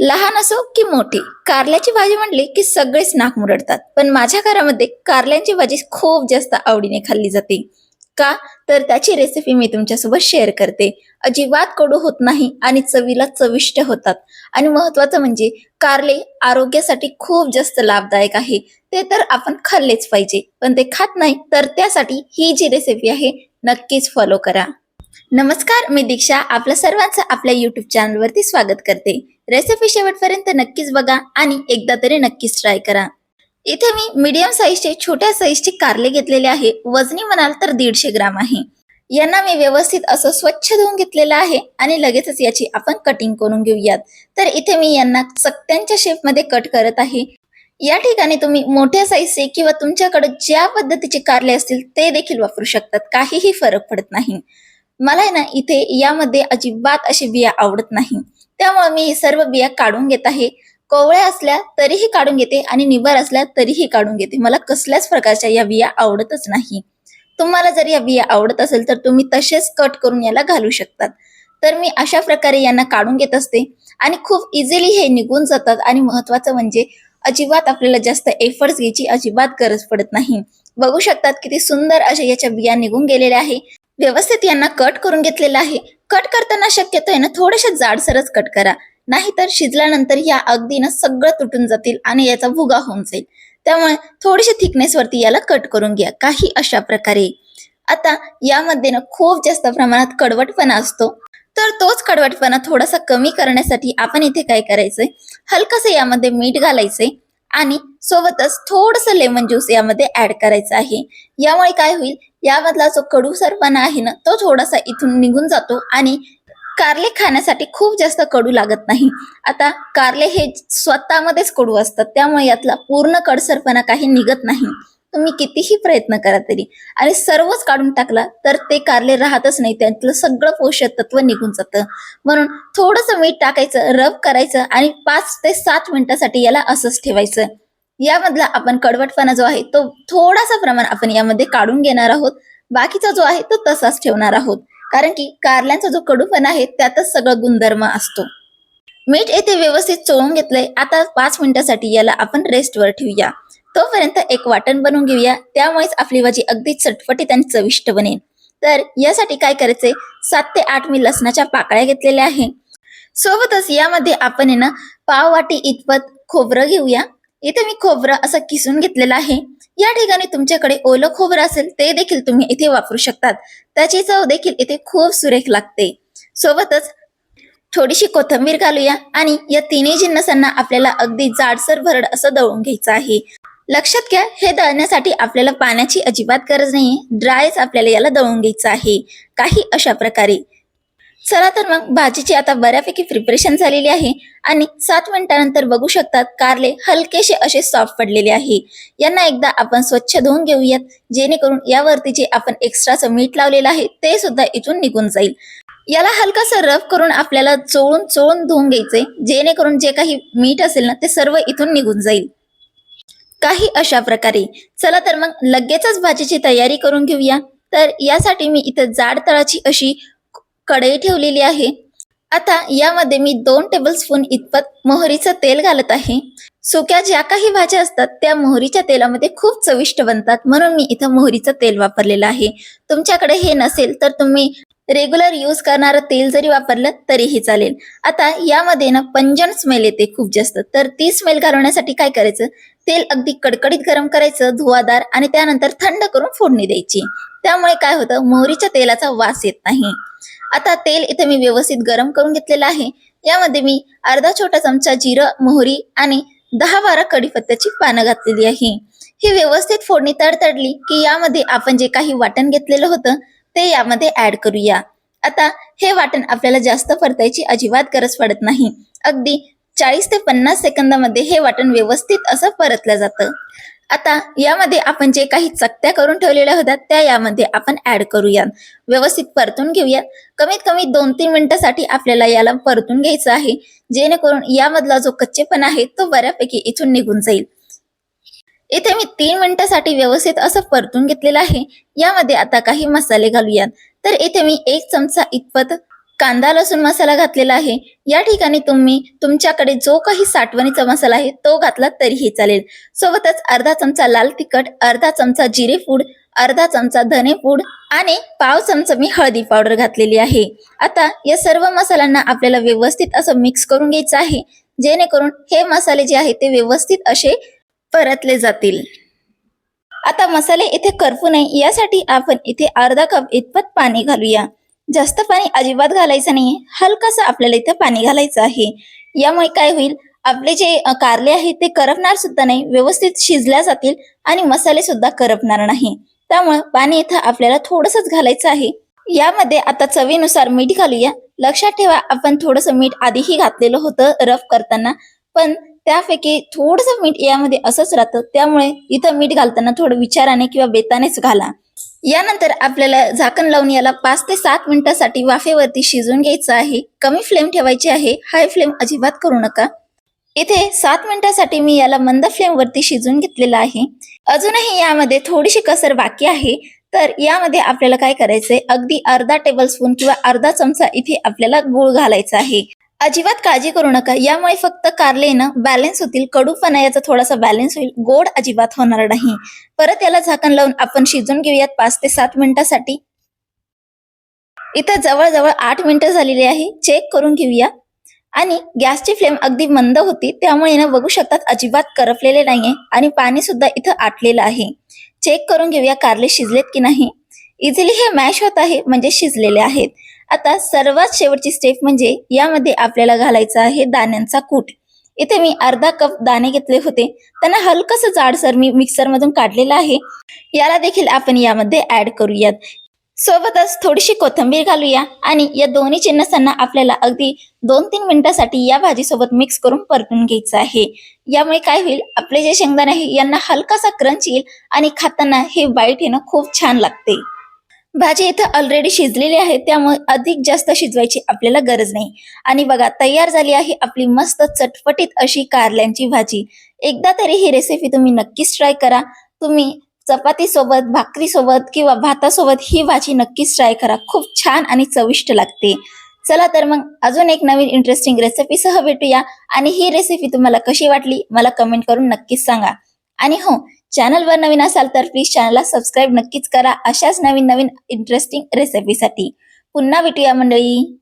लहान असो की मोठी कारल्याची भाजी म्हणली की सगळेच नाक मुरडतात. पण माझ्या घरामध्ये कारल्यांची भाजी खूप जास्त आवडीने खाल्ली जाते. का? तर त्याची रेसिपी मी तुमच्यासोबत शेअर करते. अजिबात कडू होत नाही आणि चवीला चविष्ट होतात. आणि महत्वाचं म्हणजे कारले आरोग्यासाठी खूप जास्त लाभदायक आहे. ते तर आपण खाल्लेच पाहिजे. पण ते खात नाही तर त्यासाठी ही जी रेसिपी आहे नक्कीच फॉलो करा. नमस्कार मी दीक्षा. आपल्या सर्वांचं आपल्या युट्यूब चॅनलवरती स्वागत करते. रेसिपी शेवटपर्यंत नक्कीच बघा आणि एकदा तरी नक्कीच ट्राय करा. इथे मी मीडियम साईजचे छोट्या साईजचे कारले घेतलेले आहे. वजनी म्हणाल तर दीडशे ग्राम आहे. यांना मी व्यवस्थित असं स्वच्छ धुवून घेतलेलं आहे आणि लगेचच याची आपण कटिंग करून घेऊयात. तर इथे मी यांना चकत्यांच्या शेपमध्ये कट करत आहे. या ठिकाणी तुम्ही मोठ्या साईजचे किंवा तुमच्याकडे ज्या पद्धतीचे कारले असतील ते देखील वापरू शकतात. काहीही फरक पडत नाही. मला आहे ना इथे यामध्ये अजिबात अशी बिया आवडत नाही. त्यामुळे मी सर्व बिया काढून घेत आहे. कोवळ्या असल्या तरीही काढून घेते आणि निबर असल्या तरीही काढून घेते. मला कसल्याच प्रकारच्या या बिया आवडतच नाही. तुम्हाला जर या बिया आवडत असेल तर तुम्ही तसेच कट करून याला घालू शकतात. तर मी अशा प्रकारे यांना काढून घेत असते आणि खूप इझिली हे निघून जातात आणि महत्वाचं म्हणजे अजिबात आपल्याला जास्त एफर्ट्स घ्यायची अजिबात गरज पडत नाही. बघू शकतात किती सुंदर अशा याच्या बिया निघून गेलेल्या आहे. व्यवस्थित यांना कट करून घेतलेला आहे. कट करताना शक्यतो यांना ना थोडेसे जाडसरच कट करा. नाहीतर शिजल्यानंतर या अगदी ना सगळं तुटून जातील आणि याचा भुगा होऊन जाईल. त्यामुळे थोडीशी थिकनेस वरती याला कट करून घ्या. काही अशा प्रकारे. आता यामध्ये ना खूप जास्त प्रमाणात कडवटपणा असतो. तर तोच कडवटपणा थोडासा कमी करण्यासाठी आपण इथे काय करायचंय? हलकसं यामध्ये मीठ घालायचंय. आणि सोबतच थोडस लेमन ज्यूस यामध्ये ऍड करायचं आहे. यामुळे काय होईल? यामधला जो कडूसरपणा आहे ना तो थोडासा इथून निघून जातो आणि कारले खाण्यासाठी खूप जास्त कडू लागत नाही. आता कारले हे स्वतःमध्येच कडू असतात त्यामुळे यातला पूर्ण कडसरपणा काही निघत नाही. तुम्ही कितीही प्रयत्न करा तरी. आणि सर्वच काढून टाकला तर ते कारले राहतच नाही. त्यातलं सगळं पोषक तत्व निघून जातं. म्हणून थोडस मीठ टाकायचं रब करायचं आणि पाच ते सात मिनिटासाठी याला असंच ठेवायचं. यामधला आपण कडवटपणा जो आहे तो थोडासा प्रमाण आपण यामध्ये काढून घेणार आहोत. बाकीचा जो आहे तो तसाच ठेवणार आहोत. कारण की कारल्यांचा जो कडूपणा आहे त्यातच सगळं गुणधर्म असतो. मीठ येथे व्यवस्थित चोळून घेतलंय. आता पाच मिनिटासाठी याला आपण रेस्टवर ठेवूया. तोपर्यंत एक वाटण बनवून घेऊया. त्यामुळेच आपली भाजी अगदी चटपटीत आणि चविष्ट बनेल. तर यासाठी काय करायचंय? सात ते आठ मी लसणाच्या पाकळ्या घेतलेल्या आहे. सोबतच यामध्ये आपण ना पाव वाटी इतपत खोबरं घेऊया. इथे मी खोबरं असं किसून घेतलेलं आहे. या ठिकाणी तुमच्याकडे ओलं खोबरं असेल ते देखील तुम्ही इथे वापरू शकतात. त्याची चव देखील इथे खूप सुरेख लागते. सोबतच थोडीशी कोथिंबीर घालूया आणि या तिन्ही जिन्नसांना आपल्याला अगदी जाडसर भरड असं दळून घ्यायचं आहे. लक्षात घ्या हे दळण्यासाठी आपल्याला पाण्याची अजिबात गरज नाहीये. ड्रायच आपल्याला याला दळून घ्यायचं आहे. काही अशा प्रकारे. चला तर मग भाजीची आता बऱ्यापैकी प्रिपरेशन झालेली आहे आणि सात मिनिटानंतर बघू शकतात कारले हलकेसे असे सॉफ्ट पडलेले आहे. यांना एकदा आपण स्वच्छ धुवून घेऊयात जेणेकरून यावरती जे आपण एक्स्ट्राचं मीठ लावलेलं आहे ते सुद्धा इथून निघून जाईल. याला हलकासा रफ करून आपल्याला चोळून चोळून धुवून घ्यायचंय जेणेकरून जे काही मीठ असेल ना ते सर्व इथून निघून जाईल. काही अशा प्रकारे. चला तर मग लगेचच भाजीची तयारी करून घेऊया. तर यासाठी मी इथं जाड तळाची अशी कढई ठेवलेली आहे. आता यामध्ये मी दोन टेबलस्पून इतपत मोहरीचं तेल घालत आहे. सुक्या ज्या काही भाज्या असतात त्या मोहरीच्या तेलामध्ये खूप चविष्ट बनतात. म्हणून मी इथं मोहरीचं तेल वापरलेलं आहे. तुमच्याकडे हे नसेल तर तुम्ही रेग्युलर यूज करणारं तेल जरी वापरलं तरीही चालेल. आता यामध्ये ना पंजन स्मेल येते खूप जास्त. तर ती स्मेल घालवण्यासाठी काय करायचं? तेल अगदी कडकडीत गरम करायचं धुवादार आणि त्यानंतर थंड करून फोडणी द्यायची. त्यामुळे काय होतं? मोहरीच्या तेलाचा वास येत नाही. आता तेल इथे मी व्यवस्थित गरम करून घेतलेलं आहे. यामध्ये मी अर्धा छोटा चमचा जिरं मोहरी आणि दहा बारा कडीपत्त्याची पानं घातलेली आहे. ही व्यवस्थित फोडणी तडतडली की यामध्ये आपण जे काही वाटण घेतलेलं होतं ते यामध्ये ऍड करूया. आता हे वाटण आपल्याला जास्त परतायची अजिबात गरज पडत नाही. अगदी चाळीस ते पन्नास सेकंदामध्ये हे वाटण व्यवस्थित असं परतलं जातं. आता यामध्ये आपण जे काही चकत्या करून ठेवलेल्या होत्या त्या यामध्ये आपण ऍड करूया. व्यवस्थित परतून घेऊया. कमीत कमी दोन तीन मिनिटासाठी आपल्याला याला परतून घ्यायचं आहे. जेणेकरून यामधला जो कच्चेपण आहे तो बऱ्यापैकी इथून निघून जाईल. इथे मी तीन मिनिटासाठी व्यवस्थित असं परतून घेतलेलं आहे. यामध्ये आता काही मसाले घालूयात. तर इथे मी एक चमचा इतपत कांदा लसूण मसाला घातलेला आहे. या ठिकाणी तुम्ही तुमच्याकडे जो काही साठवणीचा मसाला आहे तो घातला तरीही चालेल. सोबतच अर्धा चमचा लाल तिखट अर्धा चमचा जिरे पूड अर्धा चमचा धने पूड आणि पाव चमचा मी हळदी पावडर घातलेली आहे. आता या सर्व मसाल्यांना आपल्याला व्यवस्थित असं मिक्स करून घ्यायचं आहे. जेणेकरून हे मसाले जे आहे ते व्यवस्थित असे परतले जातील. आता मसाले इथे करपू नये यासाठी आपण इथे अर्धा कप इतपत पाणी घालूया. जास्त पाणी अजिबात घालायचं नाही हलकासं आपल्याला इथे पाणी घालायचं आहे. यामुळे काय होईल आपले जे कारले आहेत ते करपणार सुद्धा नाही व्यवस्थित शिजल्या जातील आणि मसाले सुद्धा करपणार नाही. त्यामुळे पाणी इथं आपल्याला थोडंसंच घालायचं आहे. यामध्ये आता चवीनुसार मीठ घालूया. लक्षात ठेवा आपण थोडंसं मीठ आधीही घातलेलं होतं रफ करताना पण त्यापैकी थोडस मीठ यामध्ये असंच राहतं. त्यामुळे इथं मीठ घालताना थोडं विचाराने किंवा बेतानेच घाला. यानंतर आपल्याला झाकण लावून याला पाच ते सात मिनिटासाठी वाफेवरती शिजून घ्यायचं आहे. कमी फ्लेम ठेवायची आहे. हाय फ्लेम अजिबात करू नका. इथे सात मिनिटासाठी मी याला मंद फ्लेम वरती शिजून घेतलेलं आहे. अजूनही यामध्ये थोडीशी कसर बाकी आहे. तर यामध्ये आपल्याला काय करायचंय? अगदी अर्धा टेबल स्पून किंवा अर्धा चमचा इथे आपल्याला गुळ घालायचा आहे. अजिबात काळजी करू नका. यामुळे फक्त कारले ना बॅलन्स होतील. कडूपणा याचा थोडासा बॅलन्स होईल. गोड अजिबात होणार नाही. परत याला झाकण लावून आपण शिजून घेऊयात पाच ते सात मिनिटासाठी. इथं जवळजवळ आठ मिनिटं झालेली आहे. चेक करून घेऊया. आणि गॅसची फ्लेम अगदी मंद होती. त्यामुळे ना बघू शकतात अजिबात करपलेले नाहीये. आणि पाणी सुद्धा इथं आटलेलं आहे. चेक करून घेऊया कारले शिजलेत की नाही. इझिली हे मॅश होत आहे. म्हणजे शिजलेले आहेत. आता सर्वात शेवटची स्टेप म्हणजे यामध्ये आपल्याला घालायचा आहे दाण्यांचा कूट. इथे मी अर्धा कप दाणे घेतले होते. त्यांना हलकसं जाडसर मी मिक्सर मधून काढलेलं आहे. याला देखील आपण यामध्ये ऍड करूयात. सोबतच थोडीशी कोथिंबीर घालूया आणि या दोन्ही चिन्नसांना आपल्याला अगदी दोन तीन मिनिटासाठी या भाजीसोबत मिक्स करून परतून घ्यायचं आहे. यामुळे काय होईल आपले जे शेंगदाणे आहे यांना हलकासा क्रंच येईल आणि खाताना हे बाईट येणं खूप छान लागते. भाजी इथं ऑलरेडी शिजलेली आहे त्यामुळे अधिक जास्त शिजवायची आपल्याला गरज नाही. आणि बघा तयार झाली आहे आपली मस्त चटपटीत अशी कारल्यांची भाजी. एकदा तरी ही रेसिपी तुम्ही नक्कीच ट्राय करा. तुम्ही चपाती सोबत भाकरी सोबत किंवा भातासोबत ही भाजी नक्कीच ट्राय करा. खूप छान आणि चविष्ट लागते. चला तर मग अजून एक नवीन इंटरेस्टिंग रेसिपीसह भेटूया. आणि ही रेसिपी तुम्हाला कशी वाटली मला कमेंट करून नक्कीच सांगा. आणि हो चॅनलवर नवीन असाल तर प्लीज चॅनलला सबस्क्राईब नक्कीच करा. अशाच नवीन नवीन इंटरेस्टिंग रेसिपीसाठी पुन्हा भेटूया मंडळी.